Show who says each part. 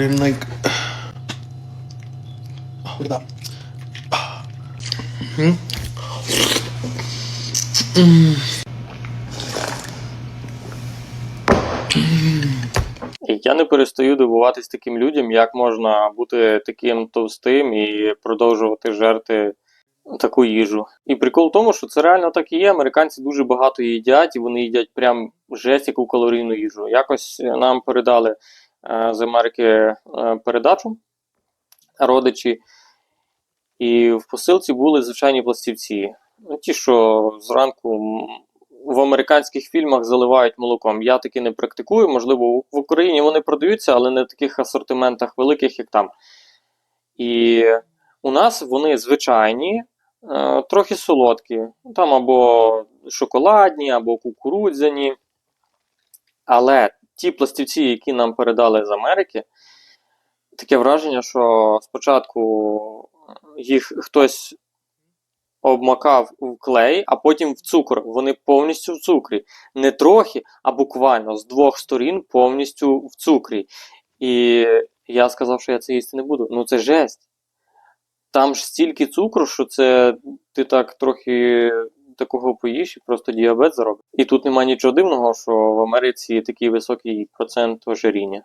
Speaker 1: And like, look at that. Hmm?
Speaker 2: І я не перестаю дивуватись таким людям, як можна бути таким товстим і продовжувати жерти таку їжу. І прикол в тому, що це реально так і є. Американці дуже багато їдять, і вони їдять прям жесть яку калорійну їжу. Якось нам передали з Америки е, передачу родичі, і в посилці були звичайні пластівці. Ну, ті, що зранку в американських фільмах заливають молоком. Я таки не практикую. Можливо, в Україні вони продаються, але не в таких асортиментах великих, як там. І у нас вони звичайні, е, трохи солодкі. Там або шоколадні, або кукурудзяні. Але ті пластівці, які нам передали з Америки, таке враження, що спочатку їх хтось обмакав в клей, а потім в цукор. Вони повністю в цукрі. Не трохи, а буквально з двох сторін повністю в цукрі. І я сказав, що я це їсти не буду. Ну це жесть. Там ж стільки цукру, що це ти так трохи такого і просто діабет заробить. І тут немає нічого дивного, що в Америці такий високий процент ожиріння.